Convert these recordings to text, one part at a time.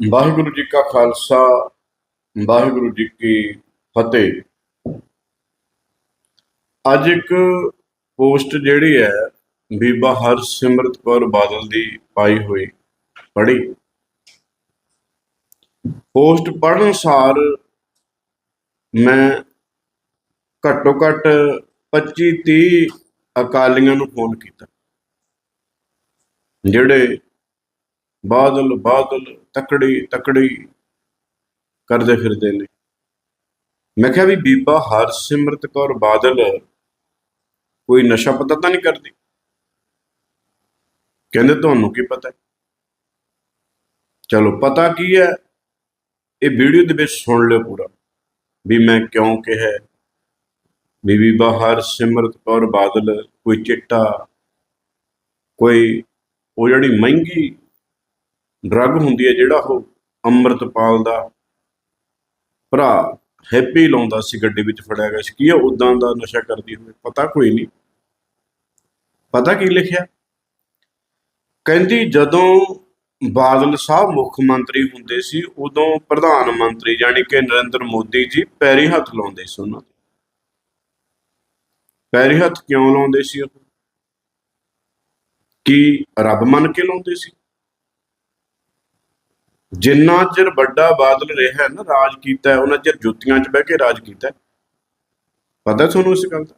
ਵਾਹਿਗੁਰੂ ਜੀ ਕਾ ਖਾਲਸਾ, ਵਾਹਿਗੁਰੂ ਜੀ ਕੀ ਫਤਿਹ। ਅੱਜ ਇੱਕ ਪੋਸਟ ਜਿਹੜੀ ਹੈ, ਬੀਬਾ ਹਰਸਿਮਰਤ ਕੌਰ ਬਾਦਲ ਦੀ ਪਾਈ ਹੋਈ, ਪੜ੍ਹੀ। ਪੋਸਟ ਪੜ੍ਹਨ ਸਾਰ ਮੈਂ ਘੱਟੋ ਘੱਟ 25 30 ਅਕਾਲੀਆਂ ਨੂੰ ਫੋਨ ਕੀਤਾ, ਜਿਹੜੇ ਬਾਦਲ ਬਾਦਲ, ਤਕੜੀ ਤਕੜੀ ਕਰਦੇ ਫਿਰਦੇ ਨੇ। ਮੈਂ ਕਿਹਾ ਵੀ ਬੀਬਾ ਹਰਸਿਮਰਤ ਕੌਰ ਬਾਦਲ ਕੋਈ ਨਸ਼ਾ ਪਤਾ ਤਾਂ ਨਹੀਂ ਕਰਦੀ? ਕਹਿੰਦੇ ਤੁਹਾਨੂੰ ਕੀ ਪਤਾ? ਚਲੋ ਪਤਾ ਕੀ ਹੈ, ਇਹ ਵੀਡੀਓ ਦੇ ਵਿੱਚ ਸੁਣ ਲਿਓ ਪੂਰਾ, ਵੀ ਮੈਂ ਕਿਉਂ ਕਿਹਾ ਵੀ ਬੀਬਾ ਹਰਸਿਮਰਤ ਕੌਰ ਬਾਦਲ ਕੋਈ ਚਿੱਟਾ, ਕੋਈ ਉਹ ਜਿਹੜੀ ਮਹਿੰਗੀ ਡਰੱਗ ਹੁੰਦੀ ਹੈ ਜਿਹੜਾ ਉਹ ਅੰਮ੍ਰਿਤਪਾਲ ਦਾ ਭਰਾ ਹੈਪੀ ਲਾਉਂਦਾ ਸੀ ਗੱਡੀ ਵਿੱਚ ਫੜਿਆ ਗਿਆ ਸੀ। ਕੀ ਉਹ ਉਦਾਂ ਦਾ ਨਸ਼ਾ ਕਰਦੀ ਹੋਵੇ? ਪਤਾ ਕੋਈ ਨਹੀਂ। ਪਤਾ ਕੀ ਲਿਖਿਆ? ਕਹਿੰਦੀ ਜਦੋਂ ਬਾਦਲ ਸਾਹਿਬ ਮੁੱਖ ਮੰਤਰੀ ਹੁੰਦੇ ਸੀ, ਉਦੋਂ ਪ੍ਰਧਾਨ ਮੰਤਰੀ ਯਾਨੀ ਕਿ ਨਰਿੰਦਰ ਮੋਦੀ ਜੀ ਪੈਰੀ ਹੱਥ ਲਾਉਂਦੇ ਸੀ ਉਹਨਾਂ ਦੇ। ਪੈਰੀ ਹੱਥ ਕਿਉਂ ਲਾਉਂਦੇ ਸੀ ਉਹ? ਕੀ ਰੱਬ ਮੰਨ ਕੇ ਲਾਉਂਦੇ ਸੀ? ਜਿੰਨਾ ਚਿਰ ਵੱਡਾ ਬਾਦਲ ਰਿਹਾ ਨਾ, ਰਾਜ ਕੀਤਾ ਉਹਨਾਂ ਚਿਰ ਜੁੱਤੀਆਂ 'ਚ ਬਹਿ ਕੇ ਰਾਜ ਕੀਤਾ ਪਤਾ ਤੁਹਾਨੂੰ ਇਸ ਗੱਲ ਦਾ?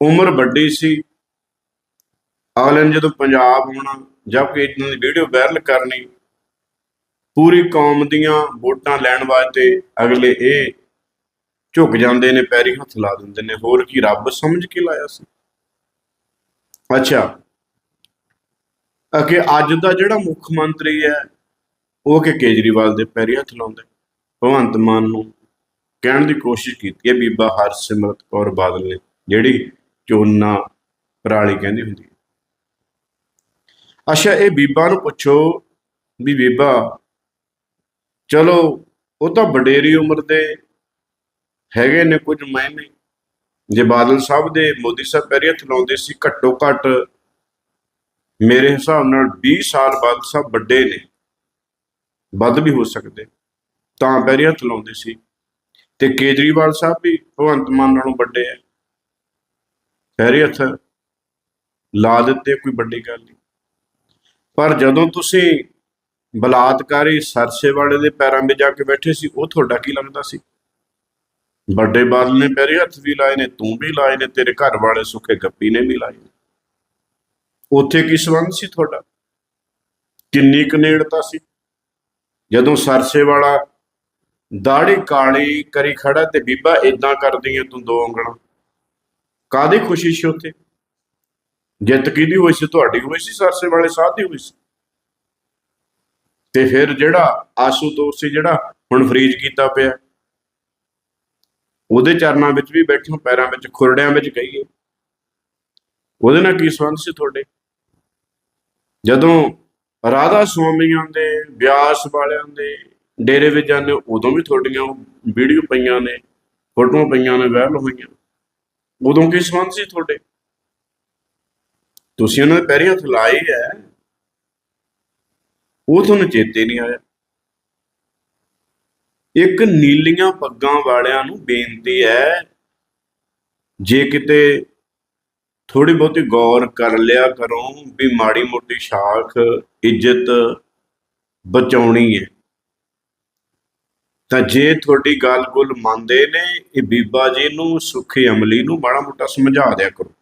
ਉਮਰ ਵੱਡੀ ਸੀ। ਅਗਲੇ ਨੇ ਜਦੋਂ ਪੰਜਾਬ ਆਉਣਾ, ਜਾਂ ਕੋਈ ਇਦਾਂ ਦੀ ਵੀਡੀਓ ਵਾਇਰਲ ਕਰਨੀ, ਪੂਰੀ ਕੌਮ ਦੀਆਂ ਵੋਟਾਂ ਲੈਣ ਵਾਸਤੇ ਅਗਲੇ ਇਹ ਝੁਕ ਜਾਂਦੇ ਨੇ, ਪੈਰੀ ਹੱਥ ਲਾ ਦਿੰਦੇ ਨੇ, ਹੋਰ ਕੀ ਰੱਬ ਸਮਝ ਕੇ ਲਾਇਆ ਸੀ। ਅੱਛਾ ਅਕੇ ਅੱਜ ਦਾ ਜਿਹੜਾ ਮੁੱਖ ਮੰਤਰੀ ਹੈ ਉਹ ਕਿ ਕੇਜਰੀਵਾਲ ਦੇ ਪੈਰੀ ਹੱਥ ਲਾਉਂਦੇ। ਭਗਵੰਤ ਮਾਨ ਨੂੰ ਕਹਿਣ ਦੀ ਕੋਸ਼ਿਸ਼ ਕੀਤੀ ਹੈ, ਬੀਬਾ ਹਰਸਿਮਰਤ ਕੌਰ ਬਾਦਲ ਨੇ, ਜਿਹੜੀ ਚੋਨਾ ਪਰਾਲੀ ਕਹਿੰਦੀ ਹੁੰਦੀ ਹੈ। ਅੱਛਾ, ਇਹ ਬੀਬਾ ਨੂੰ ਪੁੱਛੋ ਵੀ ਬੀਬਾ, ਚਲੋ, ਉਹ ਤਾਂ ਵਡੇਰੀ ਉਮਰ ਦੇ ਹੈਗੇ ਨੇ ਕੁਝ ਮਾਇਨੇ। ਜੇ ਬਾਦਲ ਸਾਹਿਬ ਦੇ ਮੋਦੀ ਸਾਹਿਬ ਪੈਰੀ ਹੱਥ ਲਾਉਂਦੇ ਸੀ ਘੱਟੋ ਘੱਟ ਮੇਰੇ ਹਿਸਾਬ ਨਾਲ 20 ਸਾਲ ਬਾਦਲ ਸਾਹਿਬ ਵੱਡੇ ਨੇ। ਵੱਧ ਵੀ ਹੋ ਸਕਦੇ। ਤਾਂ ਪੈਰੀ ਹੱਥ ਲਾਉਂਦੇ ਸੀ। ਤੇ ਕੇਜਰੀਵਾਲ ਸਾਹਿਬ ਵੀ ਭਗਵੰਤ ਮਾਨ ਨਾਲੋਂ ਵੱਡੇ ਆ। ਪੈਰੀ ਹੱਥ ਲਾ ਦਿੱਤੇ, ਕੋਈ ਵੱਡੀ ਗੱਲ ਨਹੀਂ। ਪਰ ਜਦੋਂ ਤੁਸੀਂ ਬਲਾਤਕਾਰੀ ਸਰਸੇ ਵਾਲੇ ਦੇ ਪੈਰਾਂ 'ਤੇ ਜਾ ਕੇ ਬੈਠੇ ਸੀ, ਉਹ ਤੁਹਾਡਾ ਕੀ ਲੱਗਦਾ ਸੀ? ਵੱਡੇ ਬਾਦਲ ਨੇ ਪੈਰੀ ਹੱਥ ਵੀ ਲਾਏ ਨੇ, ਤੂੰ ਵੀ ਲਾਏ ਨੇ, ਤੇਰੇ ਘਰ ਵਾਲੇ ਸੁੱਖੇ ਗੱਪੀ ਨੇ ਵੀ ਲਾਏ ਨੇ। ਉੱਥੇ ਕੀ ਸੰਬੰਧ ਸੀ ਤੁਹਾਡਾ? ਕਿੰਨੀ ਕੁ ਨੇੜਤਾ ਸੀ? ਜਦੋਂ ਸਰਸੇ ਵਾਲਾ ਦਾੜੀ ਕਾਲੀ ਕਰੀ ਖੜਾ ਤੇ ਬੀਬਾ ਇਦਾਂ ਕਰਦੀ ਐ ਤੂੰ ਦੋ ਉਂਗਲਾਂ। ਕਾਦੀ ਖੁਸ਼ੀ ਸੀ ਉੱਥੇ? ਜਿੱਤ ਕਿਹਦੀ ਹੋਈ ਸੀ? ਤੁਹਾਡੀ ਹੋਈ ਸੀ, ਸਰਸੇ ਵਾਲੇ ਸਾਹਿਬ ਦੀ ਹੋਈ ਸੀ। ਤੇ ਫਿਰ ਜਿਹੜਾ ਆਸੂਤੋਸ਼ ਸੀ, ਜਿਹੜਾ ਹੁਣ ਫਰੀਜ ਕੀਤਾ ਪਿਆ, ਉਹਦੇ ਚਰਨਾਂ ਵਿੱਚ ਵੀ ਬੈਠੇ, ਪੈਰਾਂ ਵਿੱਚ, ਖੁਰੜਿਆਂ ਵਿੱਚ ਕਹੀਏ ਉਹਦੇ ਨਾਲ ਕੀ ਸੰਬੰਧ ਸੀ ਤੁਹਾਡੇ? ਜਦੋਂ ਰਾਧਾ ਸੁਆਮੀਆਂ ਦੇ ਵਿਆਸ ਵਾਲਿਆਂ ਦੇ ਡੇਰੇ ਵਿੱਚ ਜਾਂਦੇ ਉਦੋਂ ਵੀ ਤੁਹਾਡੀਆਂ ਵੀਡੀਓ ਪਈਆਂ ਨੇ, ਫੋਟੋਆਂ ਪਈਆਂ ਨੇ ਵਾਇਰਲ ਹੋਈਆਂ। ਉਦੋਂ ਕੀ ਸੰਬੰਧ ਸੀ ਤੁਹਾਡੇ? ਤੁਸੀਂ ਉਹਨਾਂ ਦੇ ਪੈਰੀ ਹੱਥ ਲਾਏ ਹੈ। ਉਹ ਤੁਹਾਨੂੰ ਚੇਤੇ ਨਹੀਂ ਆਇਆ। ਇੱਕ ਨੀਲੀਆਂ ਪੱਗਾਂ ਵਾਲਿਆਂ ਨੂੰ ਬੇਨਤੀ ਹੈ, ਜੇ ਕਿਤੇ ਥੋੜੀ ਬਹੁਤੀ ਗੌਰ ਕਰ ਲਿਆ ਕਰੋ ਵੀ ਮਾੜੀ ਮੋਟੀ ਸ਼ਾਖ ਇੱਜ਼ਤ ਬਚਾਉਣੀ ਹੈ। ਤਾਂ ਜੇ ਤੁਹਾਡੀ ਗੱਲ ਗੁੱਲ ਮੰਨਦੇ ਨੇ, ਇਹ ਬੀਬਾ ਜੀ ਨੂੰ, ਸੁਖੀ ਅਮਲੀ ਨੂੰ ਮਾੜਾ ਮੋਟਾ ਸਮਝਾ ਦਿਆ ਕਰੋ।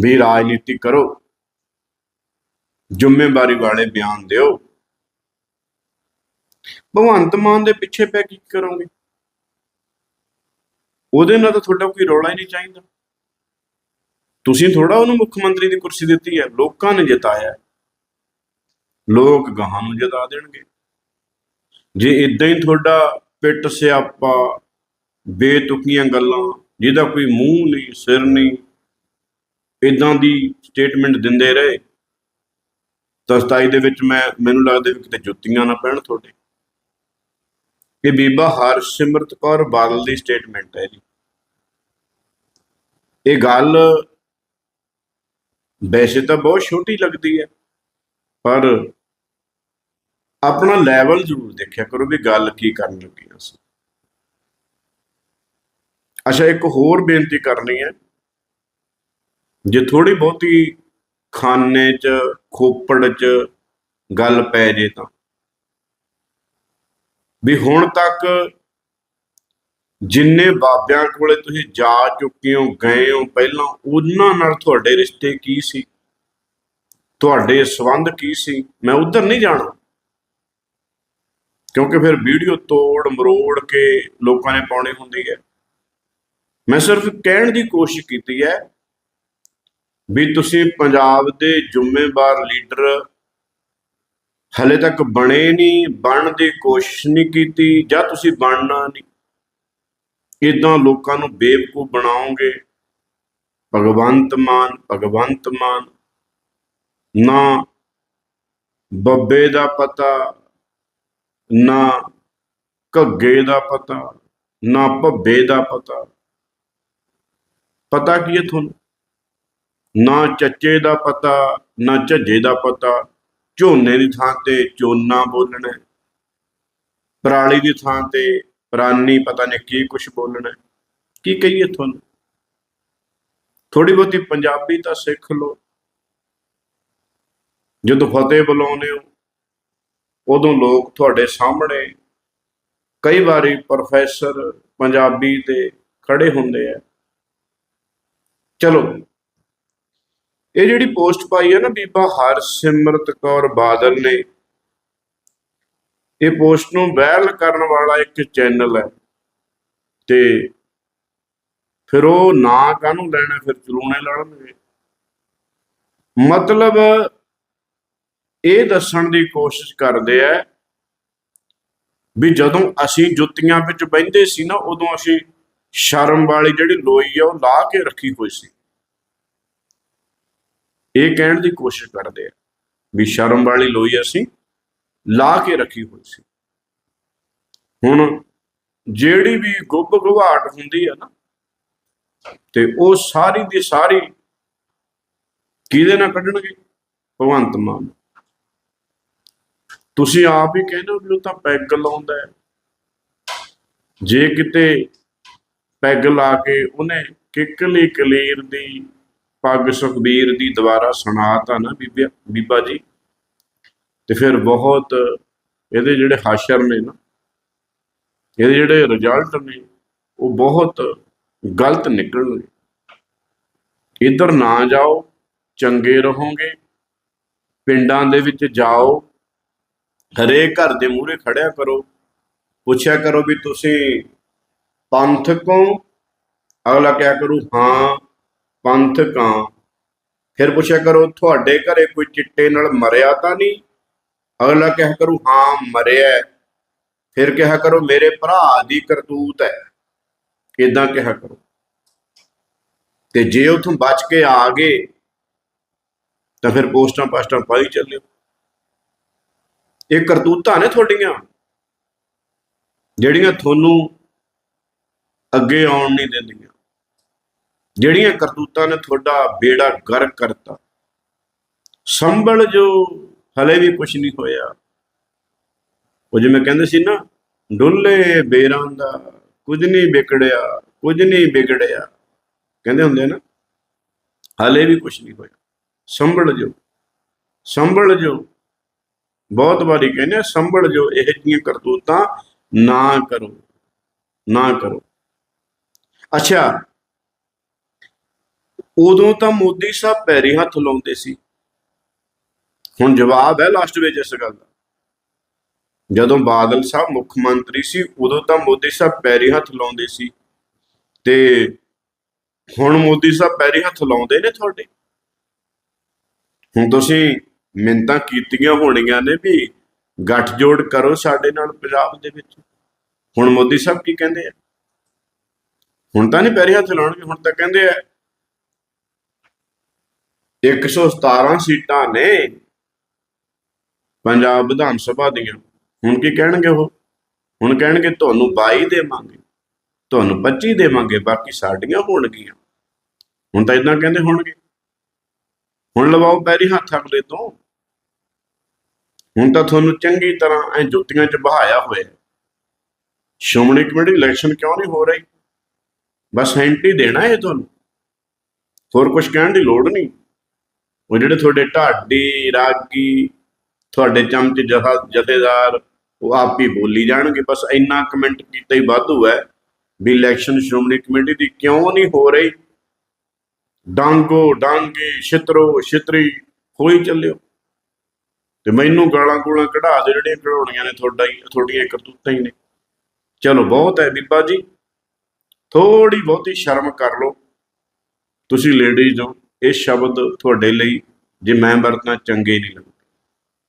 ਵੀ ਰਾਜਨੀਤੀ ਕਰੋ। ਜ਼ਿੰਮੇਵਾਰੀ ਵਾਲੇ ਬਿਆਨ ਦਿਓ। ਭਗਵੰਤ ਮਾਨ ਦੇ ਪਿੱਛੇ ਪੈ ਕੀ ਕਰੋਗੇ? ਉਹਦੇ ਨਾਲ ਤਾਂ ਤੁਹਾਡਾ ਕੋਈ ਰੌਲਾ ਹੀ ਨਹੀਂ ਚਾਹੀਦਾ। ਤੁਸੀਂ ਥੋੜਾ ਉਹਨੂੰ ਮੁੱਖ ਮੰਤਰੀ ਦੀ ਕੁਰਸੀ ਦਿੱਤੀ ਹੈ, ਲੋਕਾਂ ਨੇ ਜਿਤਾਇਆ। ਲੋਕ ਗਾਹਾਂ ਨੂੰ ਜਿਤਾ ਦੇਣਗੇ। ਜੇ ਇਦਾਂ ਹੀ ਤੁਹਾਡਾ ਪਿੱਟ ਸਿਆਪਾ, ਬੇਤੁਕੀਆਂ ਗੱਲਾਂ, ਜਿਹਦਾ ਕੋਈ ਮੂੰਹ ਨਹੀਂ, ਸਿਰ ਨਹੀਂ ਇਦਾਂ ਦੀ ਸਟੇਟਮੈਂਟ ਦਿੰਦੇ ਰਹੇ, ਤਾਂ 27 ਦੇ ਵਿੱਚ ਮੈਂ, ਮੈਨੂੰ ਲੱਗਦਾ ਵੀ ਕਿਤੇ ਜੁੱਤੀਆਂ ਨਾ ਪੈਣ ਤੁਹਾਡੇ। ਇਹ ਬੀਬਾ ਹਰਸਿਮਰਤ ਕੌਰ ਬਾਦਲ ਦੀ ਸਟੇਟਮੈਂਟ ਹੈ ਜੀ। ਇਹ ਗੱਲ ਵੈਸੇ ਤਾਂ ਬਹੁਤ ਛੋਟੀ ਲੱਗਦੀ ਹੈ, ਪਰ ਆਪਣਾ ਲੈਵਲ ਜ਼ਰੂਰ ਦੇਖਿਆ ਕਰੋ ਵੀ ਗੱਲ ਕੀ ਕਰਨ ਲੱਗੇ ਹਾਂ ਅਸੀਂ। ਅੱਛਾ, ਇੱਕ ਹੋਰ ਬੇਨਤੀ ਕਰਨੀ ਹੈ, ਜੇ ਥੋੜੀ ਬਹੁਤੀ ਖਾਨੇ 'ਚ, ਖੋਪੜ 'ਚ ਗੱਲ ਪੈ ਜੇ ਤਾਂ। ਵੀ ਹੁਣ ਤੱਕ ਜਿੰਨੇ ਬਾਬਿਆਂ ਕੋਲੇ ਤੁਸੀਂ ਜਾ ਚੁੱਕੇ ਹੋ, ਗਏ ਹੋ ਪਹਿਲਾਂ, ਉਹਨਾਂ ਨਾਲ ਤੁਹਾਡੇ ਰਿਸ਼ਤੇ ਕੀ ਸੀ? ਤੁਹਾਡੇ ਸੰਬੰਧ ਕੀ ਸੀ? ਮੈਂ ਉਧਰ ਨਹੀਂ ਜਾਣਾ। ਕਿਉਂਕਿ ਫਿਰ ਵੀਡੀਓ ਤੋੜ ਮਰੋੜ ਕੇ ਲੋਕਾਂ ਨੇ ਪਾਉਣੀ ਹੁੰਦੀ ਹੈ। ਮੈਂ ਸਿਰਫ ਕਹਿਣ ਦੀ ਕੋਸ਼ਿਸ਼ ਕੀਤੀ ਹੈ ਵੀ ਤੁਸੀਂ ਪੰਜਾਬ ਦੇ ਜ਼ਿੰਮੇਵਾਰ ਲੀਡਰ ਹਲੇ ਤੱਕ ਬਣੇ ਨਹੀਂ, ਬਣਨ ਦੀ ਕੋਸ਼ਿਸ਼ ਨਹੀਂ ਕੀਤੀ ਜਾਂ ਤੁਸੀਂ ਬਣਨਾ ਨਹੀਂ। ਇਦਾਂ ਲੋਕਾਂ ਨੂੰ ਬੇਵਕੂਫ ਬਣਾਓਗੇ? ਭਗਵੰਤ ਮਾਨ ਭਗਵੰਤ ਮਾਨ। ਨਾ ਬੱਬੇ ਦਾ ਪਤਾ, ਨਾ ਘੱਗੇ ਦਾ ਪਤਾ, ਨਾ ਭੱਬੇ ਦਾ ਪਤਾ। ਪਤਾ ਕੀ ਹੈ ਤੁਹਾਨੂੰ? ਨਾ ਚੱਚੇ ਦਾ ਪਤਾ, ਨਾ ਝੱਜੇ ਦਾ ਪਤਾ। ਝੋਨੇ ਦੀ ਥਾਂ ਤੇ ਚੋਨਾ ਬੋਲਣਾ ਪਰਾਲੀ ਦੀ ਥਾਂ ਤੇ ਪ੍ਰਾਨੀ ਪਤਾ ਨਹੀਂ ਕੀ ਕੁਝ ਬੋਲਣਾ। ਕੀ ਕਹੀਏ ਤੁਹਾਨੂੰ? ਥੋੜੀ ਬਹੁਤੀ ਪੰਜਾਬੀ ਤਾਂ ਸਿੱਖ ਲਓ। ਜਦੋਂ ਫਤਿਹ ਬੁਲਾਉਂਦੇ ਹੋ ਉਦੋਂ ਲੋਕ ਤੁਹਾਡੇ ਸਾਹਮਣੇ ਕਈ ਵਾਰੀ ਪ੍ਰੋਫੈਸਰ ਪੰਜਾਬੀ ਦੇ ਖੜੇ ਹੁੰਦੇ ਆ। ਚਲੋ ਇਹ ਜਿਹੜੀ ਪੋਸਟ ਪਾਈ ਹੈ ਨਾ ਬੀਬਾ ਹਰਸਿਮਰਤ ਕੌਰ ਬਾਦਲ ਨੇ ਇਹ ਪੋਸਟ ਨੂੰ ਵਾਇਰਲ ਕਰਨ ਵਾਲਾ ਇੱਕ ਚੈਨਲ ਹੈ ਤੇ ਫਿਰ ਉਹ ਨਾਂ ਕਾਹਨੂੰ ਲੈਣਾ, ਫਿਰ ਚਲੂਣੇ ਲੜਨਗੇ ਮਤਲਬ ਇਹ ਦੱਸਣ ਦੀ ਕੋਸ਼ਿਸ਼ ਕਰਦੇ ਆ ਵੀ ਜਦੋਂ ਅਸੀਂ ਜੁੱਤੀਆਂ ਵਿੱਚ ਬਹਿੰਦੇ ਸੀ ਨਾ, ਉਦੋਂ ਅਸੀਂ ਸ਼ਰਮ ਵਾਲੀ ਜਿਹੜੀ ਲੋਈ ਆ, ਉਹ ਲਾ ਕੇ ਰੱਖੀ ਹੋਈ ਸੀ। ਇਹ ਕਹਿਣ ਦੀ ਕੋਸ਼ਿਸ਼ ਕਰਦੇ ਆ ਵੀ ਸ਼ਰਮ ਵਾਲੀ ਲੋਈ ਅਸੀਂ ਲਾ ਕੇ ਰੱਖੀ ਹੋਈ ਸੀ। ਹੁਣ ਜਿਹੜੀ ਵੀ ਗੁੱਬ ਗੁਵਾਟ ਹੁੰਦੀ ਆ ਨਾ, ਤੇ ਉਹ ਸਾਰੀ ਦੀ ਸਾਰੀ ਕਿਹਦੇ ਨਾਲ ਕੱਢਣਗੇ? ਭਗਵੰਤ ਮਾਨ ਤੁਸੀਂ ਆਪ ਹੀ ਕਹਿੰਦੇ ਹੋ ਵੀ ਉਹ ਤਾਂ ਪੈਗ ਲਾਉਂਦਾ ਹੈ। ਜੇ ਕਿਤੇ ਪੈਗ ਲਾ ਕੇ ਉਹਨੇ ਕਿਕਲੀ ਕਲੀਰ ਦੀ, ਪੱਗ ਸੁਖਬੀਰ ਦੀ ਦੁਬਾਰਾ ਸੁਣਾਤਾ ਨਾ ਬੀਬੀ ਬੀਬਾ ਜੀ। ਤੇ ਫਿਰ ਬਹੁਤ ਇਹਦੇ ਜਿਹੜੇ ਹਾਸ਼ਰ ਨੇ ਨਾ, ਇਹਦੇ ਜਿਹੜੇ ਰਿਜ਼ਲਟ ਨੇ, ਉਹ ਬਹੁਤ ਗਲਤ ਨਿਕਲਣਗੇ। ਇੱਧਰ ਨਾ ਜਾਓ, ਚੰਗੇ ਰਹੋਗੇ, ਪਿੰਡਾਂ ਦੇ ਵਿੱਚ ਜਾਓ, ਹਰੇਕ ਘਰ ਦੇ ਮੂਹਰੇ ਖੜਿਆ ਕਰੋ, ਪੁੱਛਿਆ ਕਰੋ ਵੀ ਤੁਸੀਂ ਪੰਥਕ ਹੋ ਅਗਲਾ ਕਿਆ ਕਰੂ? ਹਾਂ ਪੰਥਕ ਹਾਂ ਫਿਰ ਪੁੱਛਿਆ ਕਰੋ, ਤੁਹਾਡੇ ਘਰੇ ਕੋਈ ਚਿੱਟੇ ਨਾਲ ਮਰਿਆ ਤਾਂ ਨਹੀਂ? ਅਗਲਾ ਕਿਹਾ ਕਰੂ, ਹਾਂ, ਮਰਿਆ ਫਿਰ ਕਿਹਾ ਕਰੋ, ਮੇਰੇ ਭਰਾ ਦੀ ਕਰਤੂਤ ਹੈ। ਇਦਾਂ ਕਿਹਾ ਕਰੋ। ਤੇ ਜੇ ਉਥੋਂ ਬਚ ਕੇ ਆ ਗਏ, ਤਾਂ ਫਿਰ ਪੋਸਟਾਂ ਪਾਸਟਾਂ ਪਾਈ ਚੱਲਿਓ। ਇਹ ਕਰਤੂਤਾਂ ਨੇ ਤੁਹਾਡੀਆਂ, ਜਿਹੜੀਆਂ ਤੁਹਾਨੂੰ ਅੱਗੇ ਆਉਣ ਨਹੀਂ ਦਿੰਦੀਆਂ। ਜਿਹੜੀਆਂ ਕਰਤੂਤਾਂ ਨੇ ਤੁਹਾਡਾ ਬੇੜਾ ਗਰਕ ਕਰਤਾ। ਸੰਭਲ ਜੋ ਹਲੇ ਵੀ ਕੁਝ ਨਹੀਂ ਹੋਇਆ। ਉਹ ਜਿਵੇਂ ਕਹਿੰਦੇ ਸੀ ਨਾ, ਡੁੱਲੇ ਬੇਰਾਂ ਦਾ ਕੁਝ ਨਹੀਂ ਵਿਗੜਿਆ, ਕੁਝ ਨਹੀਂ ਵਿਗੜਿਆ। ਕਹਿੰਦੇ ਹੁੰਦੇ ਨਾ, ਹਲੇ ਵੀ ਕੁਝ ਨਹੀਂ ਹੋਇਆ। ਸੰਭਲ ਜੋ ਸੰਭਲ ਜੋ। ਬਹੁਤ ਵਾਰੀ ਕਹਿੰਦੇ ਸੰਭਲ ਜੋ, ਇਹ ਜਿਹੀਆਂ ਕਰਤੂਤਾਂ ਨਾ ਕਰੋ ਨਾ ਕਰੋ। ਅੱਛਾ, ਉਦੋਂ ਤਾਂ ਮੋਦੀ ਸਾਹਿਬ ਪੈਰੀ ਹੱਥ ਲਾਉਂਦੇ ਸੀ। ਹੁਣ ਜਵਾਬ ਹੈ ਲਾਸਟ ਵਿੱਚ ਇਸ ਗੱਲ ਦਾ। ਜਦੋਂ ਬਾਦਲ ਸਾਹਿਬ ਮੁੱਖ ਮੰਤਰੀ ਸੀ, ਉਦੋਂ ਤਾਂ ਮੋਦੀ ਸਾਹਿਬ ਪੈਰੀ ਹੱਥ ਲਾਉਂਦੇ ਸੀ। ਤੇ ਹੁਣ ਮੋਦੀ ਸਾਹਿਬ ਪੈਰੀ ਹੱਥ ਲਾਉਂਦੇ ਨੇ ਤੁਹਾਡੇ? ਹੁਣ ਤੁਸੀਂ ਮਿੰਤਾਂ ਕੀਤੀਆਂ ਹੋਣੀਆਂ ਨੇ ਵੀ ਗੱਠ ਜੋੜ ਕਰੋ ਸਾਡੇ ਨਾਲ ਪੰਜਾਬ ਦੇ ਵਿੱਚ। ਹੁਣ ਮੋਦੀ ਸਾਹਿਬ ਕੀ ਕਹਿੰਦੇ ਆ? ਹੁਣ ਤਾਂ ਨਹੀਂ ਪੈਰੀ ਹੱਥ ਲਾਉਣਗੇ, ਹੁਣ ਤਾਂ ਕਹਿੰਦੇ ਆ 117 ਸੀਟਾਂ ਨੇ ਪੰਜਾਬ ਵਿਧਾਨ ਸਭਾ ਦੀਆਂ। ਹੁਣ ਕੀ ਕਹਿਣਗੇ ਉਹ? ਹੁਣ ਕਹਿਣਗੇ, ਤੁਹਾਨੂੰ 22 ਦੇਵਾਂਗੇ, ਤੁਹਾਨੂੰ 25 ਦੇਵਾਂਗੇ, ਬਾਕੀ ਸਾਡੀਆਂ ਹੋਣਗੀਆਂ। ਹੁਣ ਤਾਂ ਇਦਾਂ ਕਹਿੰਦੇ ਹੋਣਗੇ। ਹੁਣ ਲਵਾਓ ਪੈਰੀ ਹੱਥ ਅਗਲੇ ਤੋਂ। ਹੁਣ ਤਾਂ ਤੁਹਾਨੂੰ ਚੰਗੀ ਤਰ੍ਹਾਂ ਐ ਜੁੱਤੀਆਂ 'ਚ ਬਹਾਇਆ ਹੋਇਆ ਸ਼੍ਰੋਮਣੀ ਕਮੇਟੀ ਇਲੈਕਸ਼ਨ ਕਿਉਂ ਨਹੀਂ ਹੋ ਰਹੀ? ਬਸ ਐਂਟੀ ਦੇਣਾ ਹੈ ਤੁਹਾਨੂੰ। ਹੋਰ ਕੁਝ ਕਹਿਣ ਦੀ ਲੋੜ ਨਹੀਂ। ਉਹ ਜਿਹੜੇ ਤੁਹਾਡੇ ਢਾਡੀ, ਰਾਗੀ ਤੁਹਾਡੇ ਚਮਚ ਜਥਾ ਜਥੇਦਾਰ ਉਹ ਆਪ ਹੀ ਬੋਲੀ ਜਾਣਗੇ। ਬਸ ਇੰਨਾ ਕਮੈਂਟ ਕੀਤਾ ਹੀ ਵਾਧੂ ਹੈ ਵੀ ਇਲੈਕਸ਼ਨ ਸ਼੍ਰੋਮਣੀ ਕਮੇਟੀ ਦੀ ਕਿਉਂ ਨਹੀਂ ਹੋ ਰਹੀ? ਡਾਂਗੋ, ਡਾਂਗੀ, ਛਿਤਰੋ, ਛਿਤਰੀ, ਹੋਈ ਚੱਲਿਓ। ਤੇ ਮੈਨੂੰ ਗਾਲਾਂ ਗੂਲਾਂ ਕਢਾ ਦੇ ਜਿਹੜੀਆਂ ਕਢਾਉਣੀਆਂ ਨੇ ਤੁਹਾਡਾ ਹੀ, ਤੁਹਾਡੀਆਂ ਕਰਤੂਤਾਂ ਹੀ ਨੇ। ਚਲੋ, ਬਹੁਤ ਹੈ ਬੀਬਾ ਜੀ। ਥੋੜੀ ਬਹੁਤੀ ਸ਼ਰਮ ਕਰ ਲਓ। ਤੁਸੀਂ ਲੇਡੀਜ਼ ਹੋ। ਇਹ ਸ਼ਬਦ ਤੁਹਾਡੇ ਲਈ ਜੇ ਮੈਂ ਵਰਤਾਂ ਚੰਗੇ ਨਹੀਂ ਲੱਗਦੇ।